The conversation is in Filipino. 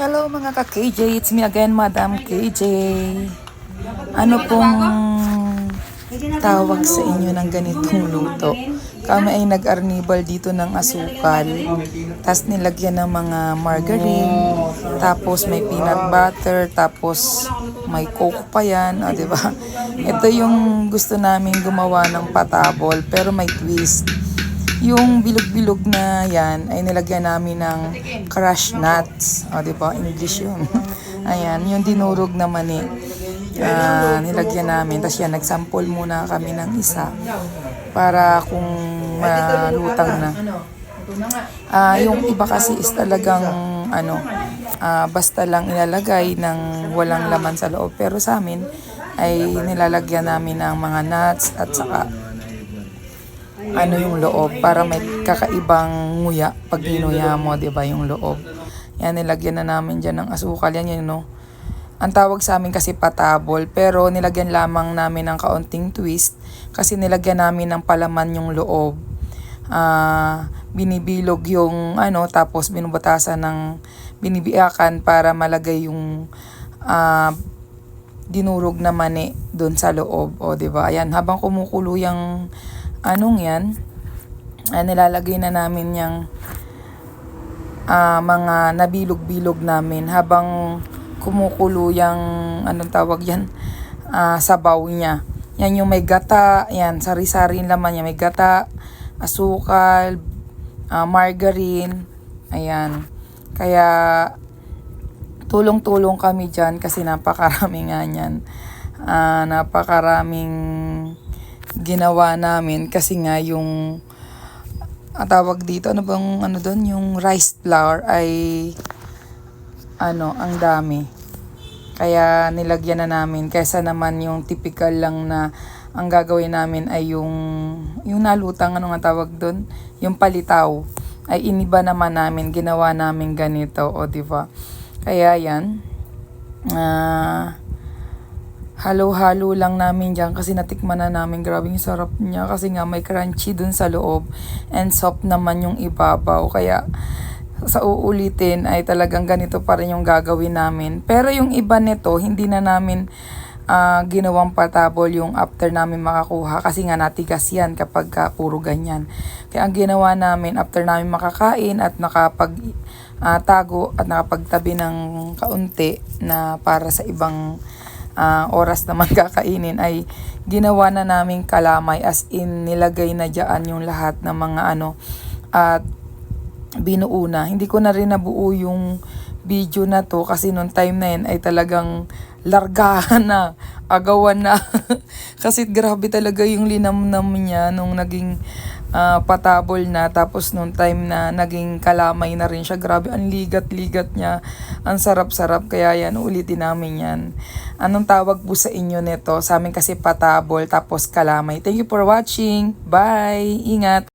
Hello mga ka-KJ, it's me again, Madam KJ. Ano pong tawag sa inyo ng ganitong luto? Kami ay nag-arnibal dito ng asukal, tapos nilagyan ng mga margarine, tapos may peanut butter, tapos may coke pa yan, o, di ba? Ito yung gusto namin gumawa ng patabol, pero may twist. Yung bilog-bilog na yan ay nilagyan namin ng crushed nuts. O, di ba? English yun. Ayan, yung dinurog na mani. ah, nilagyan namin. Tapos yan, nagsample muna kami ng isa para kung malutang na. Ah, yung iba kasi is talagang ano, ah, basta lang ilalagay ng walang laman sa loob. Pero sa amin ay nilalagyan namin ng mga nuts at saka ano yung loob para may kakaibang nguya pag ginuya mo, 'di ba, yung loob. Yan nilagyan na namin diyan ng asukal yan yun, no. Ang tawag sa amin kasi patabol, pero nilagyan lamang namin ng kaunting twist kasi nilagyan namin ng palaman yung loob. Ah, binibilog yung ano tapos binubutasan ng binibiakan para malagay yung ah, dinurog na mani doon sa loob. O, di ba? Ayan, habang kumukulo yung anong yan, ah, nilalagay na namin yung ah, mga nabilog-bilog namin habang kumukulo yung anong tawag yan, ah, sabaw niya. Yan yung may gata, yan, sari-sari laman niya. May gata, asukal, ah, margarine, ayan. Kaya, tulong-tulong kami dyan kasi napakarami nga niyan. Ah, napakaraming ginawa namin kasi nga yung ang tawag dito, ano bang ano doon, yung rice flour ay ano, ang dami. Kaya nilagyan na namin kaysa naman yung typical lang na ang gagawin namin ay yung yung nalutang ano nga tawag doon, yung palitaw ay iniba naman namin, ginawa namin ganito, o di ba? Kaya yan. Ah, halo-halo lang namin dyan kasi natikman na namin. Grabe yung sarap niya kasi nga may crunchy dun sa loob and soft naman yung ibabaw. Kaya sa uulitin ay talagang ganito pa rin yung gagawin namin. Pero yung iba nito, hindi na namin ah, ginawang patabol yung after namin makakuha kasi nga natigas yan kapag ka puro ganyan. Kaya ang ginawa namin after namin makakain at nakapag ah, tago at nakapagtabi ng kaunti na para sa ibang ah, oras naman kakainin ay ginawa na naming kalamay as in nilagay na dyan yung lahat ng mga ano at binuo na. Hindi ko na rin nabuo yung video na to kasi nung time na yun ay talagang largahan na, agawan na. kasi grabe talaga yung linamnam niya nung naging ah, patabol na. Tapos nung time na naging kalamay na rin siya, grabe ang ligat-ligat niya. Ang sarap-sarap, kaya yan, ulitin namin yan. Anong tawag po sa inyo nito? Sa amin kasi patabol, tapos kalamay. Thank you for watching. Bye! Ingat!